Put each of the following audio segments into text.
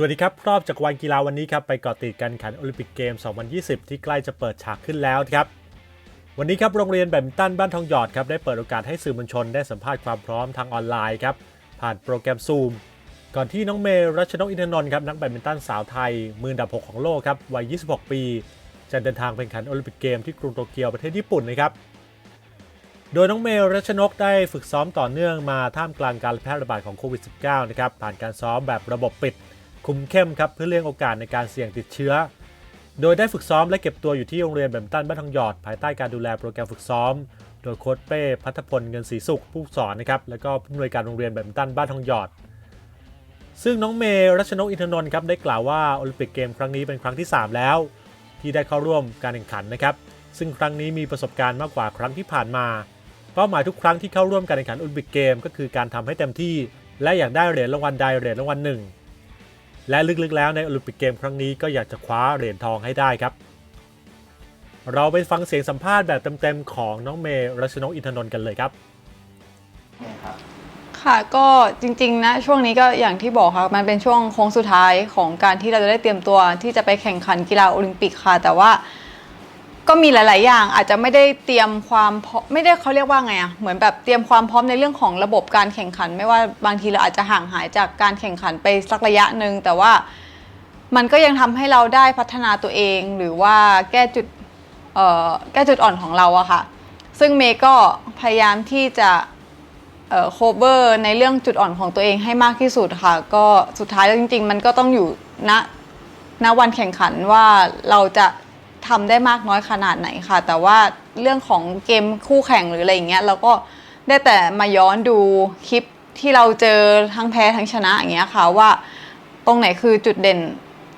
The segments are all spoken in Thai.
สวัสดีครับ รอบจักวาลกีฬาวันนี้ครับ ไปเกาะติดการแข่งขันโอลิมปิกเกม 2020 ที่ใกล้จะเปิดฉากขึ้นแล้วครับ วันนี้ครับโรงเรียนแบดมินตันบ้านทองหยอดครับได้เปิดโอกาสให้สื่อมวลชนได้สัมภาษณ์ความพร้อมทางออนไลน์ครับผ่านโปรแกรมซูมก่อนที่น้องเมย์รัชนกอินทนนท์ครับนักแบดมินตันสาวไทย มือดับ 6 ของโลกครับวัย 26 ปี จะเดินทางไปแข่งขันโอลิมปิกเกมที่กรุงโตเกียวประเทศญี่ปุ่นนะครับโดยน้องเมย์รัชนกได้ฝึกซ้อมต่อเนื่องมาท่ามกลางการแพร่ระบาดของโควิด -19 นะครับผ่านการซ้อมแบบระบบปิด คุมเข้มครับเพื่อเลี่ยงโอกาสในการเสี่ยงติดเชื้อ โดยได้ฝึกซ้อมและเก็บตัวอยู่ที่โรงเรียนแบมตันบ้านทองหยอด ภายใต้การดูแลโปรแกรมฝึกซ้อม โดยโค้ชเป้พัฒพลเงินศรีสุขผู้สอนนะครับแล้วก็ผู้อำนวยการโรงเรียนแบมตันบ้านทองหยอด ซึ่งน้องเมย์รัชนกอินทนนท์ครับได้กล่าวว่าโอลิมปิกเกมครั้งนี้เป็นครั้งที่ 3 แล้ว ที่ได้เข้าร่วมการแข่งขันนะครับซึ่งครั้งนี้มีประสบการณ์มากกว่าครั้งที่ผ่านมา เป้าหมายทุกครั้งที่เข้าร่วมการแข่งขันโอลิมปิกเกมก็คือการทำให้เต็มที่ และอยากได้เหรียญรางวัลใดเหรียญรางวัลหนึ่ง และลึกๆแล้วในโอลิมปิกเกมครั้งนี้ก็อยากจะคว้าเหรียญทองให้ได้ครับ เราไปฟังเสียงสัมภาษณ์แบบเต็มๆของน้องเมย์รัชนกอินทนนท์กันเลยครับ ค่ะก็จริงๆนะช่วงนี้ก็อย่างที่บอกค่ะมันเป็นช่วงโค้งสุดท้ายของการที่เราจะได้เตรียมตัวที่จะไปแข่งขันกีฬาโอลิมปิกค่ะ แต่ว่า ก็มีหลาย ๆ อย่างอาจจะไม่ได้เตรียมความพร้อมไม่ได้เขาเรียกว่าไงอะเหมือนแบบเตรียมความพร้อมในเรื่องของระบบการแข่งขัน ไม่ว่าบางทีเราอาจจะห่างหายจากการแข่งขันไปสักระยะหนึ่งแต่ว่ามันก็ยังทำให้เราได้พัฒนาตัวเองหรือว่าแก้จุดเอ่อแก้จุดอ่อนของเราอะค่ะ ซึ่งเมย์ก็พยายามที่จะเอ่อ cover ในเรื่องจุดอ่อนของตัวเองให้มากที่สุดค่ะ ก็สุดท้ายแล้วจริง ๆ มันก็ต้องอยู่ณ ณวันแข่งขันว่าเราจะ ทำได้มากน้อยขนาดไหนค่ะ แต่ว่าเรื่องของเกมคู่แข่งหรืออะไรอย่างเงี้ยเราก็ได้แต่มาย้อนดูคลิปที่เราเจอทั้งแพ้ทั้งชนะอย่างเงี้ยค่ะว่าตรงไหนคือจุดเด่น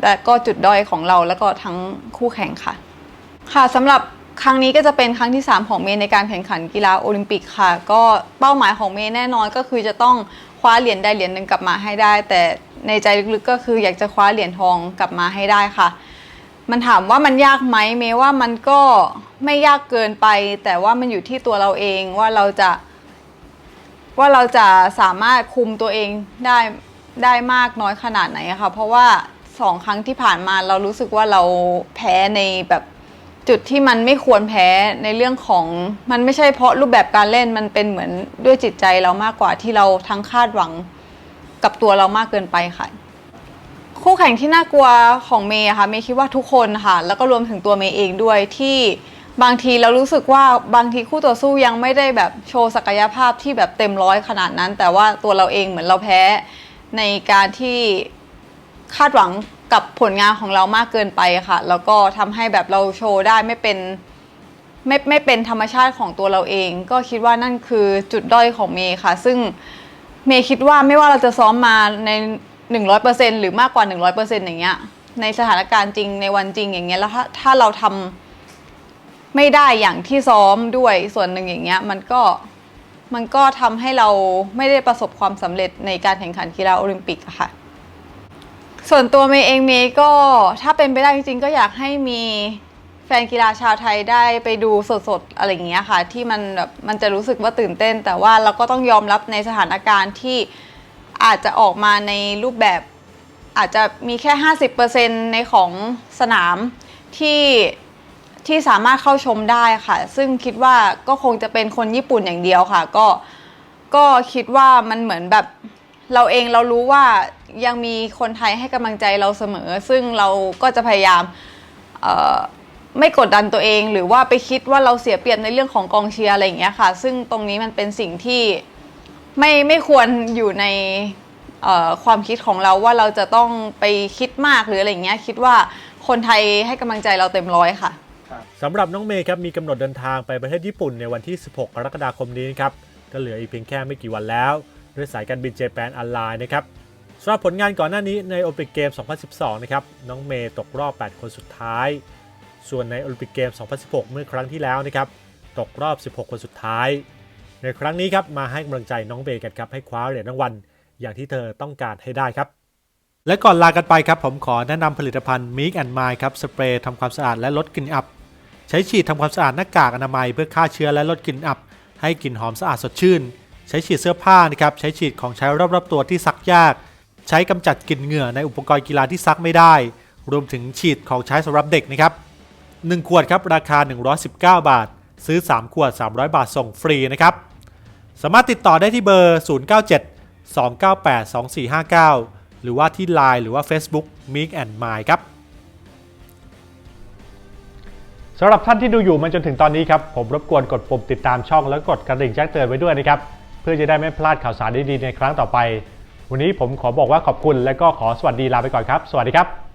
และก็จุดด้อยของเราแล้วก็ทั้งคู่แข่งค่ะ ค่ะสำหรับครั้งนี้ก็จะเป็นครั้งที่ 3 ของเมย์ในการแข่งขันกีฬาโอลิมปิกค่ะ ก็เป้าหมายของเมย์แน่นอนก็คือจะต้องคว้าเหรียญใดเหรียญหนึ่งกลับมาให้ได้ แต่ในใจลึกๆก็คืออยากจะคว้าเหรียญทองกลับมาให้ได้ค่ะ มันถามว่ามันยากไหมเมย์ว่ามันก็ไม่ยากเกินไป แต่ว่ามันอยู่ที่ตัวเราเองว่าเราจะ ว่าเราจะสามารถคุมตัวเองได้ได้มากน้อยขนาดไหนอะค่ะเพราะว่าสองครั้งที่ผ่านมาเรารู้สึกว่าเราแพ้ในแบบจุดที่มันไม่ควรแพ้ในเรื่องของมันไม่ใช่เพราะรูปแบบการเล่นมันเป็นเหมือนด้วยจิตใจเรามากกว่าที่เราทั้งคาดหวังกับตัวเรามากเกินไปค่ะ คู่แข่งที่น่ากลัวของเมย์อะค่ะเมย์คิดว่าทุกคนค่ะ แล้วก็รวมถึงตัวเมย์เองด้วยที่บางทีเรารู้สึกว่าบางทีคู่ต่อสู้ยังไม่ได้แบบโชว์ศักยภาพที่แบบเต็มร้อยขนาดนั้น แต่ว่าตัวเราเองเหมือนเราแพ้ในการที่คาดหวังกับผลงานของเรามากเกินไปค่ะ แล้วก็ทำให้แบบเราโชว์ได้ไม่เป็นไม่ไม่เป็นธรรมชาติของตัวเราเอง ก็คิดว่านั่นคือจุดด้อยของเมย์ค่ะ ซึ่งเมย์คิดว่าไม่ว่าเราจะซ้อมมาใน หนึ่งร้อยเปอร์เซ็นหรือมากกว่าหนึ่งร้อยเปอร์เซ็นอย่างเงี้ย ในสถานการณ์จริงในวันจริงอย่างเงี้ยแล้วถ้าถ้าเราทำไม่ได้อย่างที่ซ้อมด้วยส่วนหนึ่งอย่างเงี้ย มันก็มันก็ทำให้เราไม่ได้ประสบความสำเร็จในการแข่งขันกีฬาโอลิมปิกอะค่ะ ส่วนตัวเมย์เองเมย์ก็ถ้าเป็นไปได้จริงๆก็อยากให้มีแฟนกีฬาชาวไทยได้ไปดูสดๆอะไรอย่างเงี้ยค่ะ ที่มันแบบมันจะรู้สึกว่าตื่นเต้น แต่ว่าเราก็ต้องยอมรับในสถานการณ์ที่ อาจจะออกมาในรูปแบบอาจจะมีแค่ 50%ในของสนามที่ที่สามารถเข้าชมได้ค่ะ ซึ่งคิดว่าก็คงจะเป็นคนญี่ปุ่นอย่างเดียวค่ะ ก็ก็คิดว่ามันเหมือนแบบเราเองเรารู้ว่ายังมีคนไทยให้กำลังใจเราเสมอ ซึ่งเราก็จะพยายามไม่กดดันตัวเอง หรือว่าไปคิดว่าเราเสียเปรียบในเรื่องของกองเชียร์อะไรอย่างเงี้ยค่ะ ซึ่งตรงนี้มันเป็นสิ่งที่ ไม่ไม่ควรอยู่ในเอ่อความคิดของเราว่าเราจะต้องไปคิดมากหรืออะไรอย่างเงี้ยคิดว่าคนไทยให้กำลังใจเราเต็มร้อยค่ะ สำหรับน้องเมย์ครับมีกำหนดเดินทางไปประเทศญี่ปุ่นในวันที่ 16 กรกฎาคมนี้นะครับก็เหลืออีกเพียงแค่ไม่กี่วันแล้ว ด้วยสายการบินเจแปนอ r ไลน์นะครับสำหรับผลงานก่อนหน้านี้ในโอลิมปิกเกม 2012 นะครับน้องเมย์ตกรอบ 8 คนสุดท้าย ส่วนในโอลิมปิกเกม 2016 เมื่อครั้งที่แล้วนะครับตกรอบ 16 คนสุดท้าย ในครั้งนี้ครับมาให้กำลังใจน้องเมย์กันครับให้คว้าเหรียญรางวัลอย่างที่เธอต้องการให้ได้ครับ และก่อนลากันไปครับ ผมขอแนะนำผลิตภัณฑ์ Mix and m i ครับสเปรย์ทำความสะอาดและลดกลิ่นอับ ใช้ฉีดทำความสะอาดหน้ากากอนามัยเพื่อฆ่าเชื้อและลดกลิ่นอับ ให้กลิ่นหอมสะอาดสดชื่น ใช้ฉีดเสื้อผ้านะครับใช้ฉีดของใช้รอบๆตัวที่ซักยาก ใช้กำจัดกลิ่นเหงื่อในอุปกรณ์กีฬาที่ซักไม่ได้ รวมถึงฉีดของใช้สำหรับเด็กนะครับ1ขวดครับราคา 119 บาท ซื้อ 3 ขวด 300 บาทส่งฟรีนะครับ สามารถติดต่อได้ที่เบอร์ 097 298 2459 หรือว่าที่ Line หรือว่า Facebook Mix and My ครับสำหรับท่านที่ดูอยู่มาจนถึงตอนนี้ครับ ผมรบกวนกดปุ่มติดตามช่องแล้วกดกระดิ่งแจ้งเตือนไว้ด้วยนะครับ เพื่อจะได้ไม่พลาดข่าวสารดีๆในครั้งต่อไป วันนี้ผมขอบอกว่าขอบคุณและก็ขอสวัสดีลาไปก่อนครับ สวัสดีครับ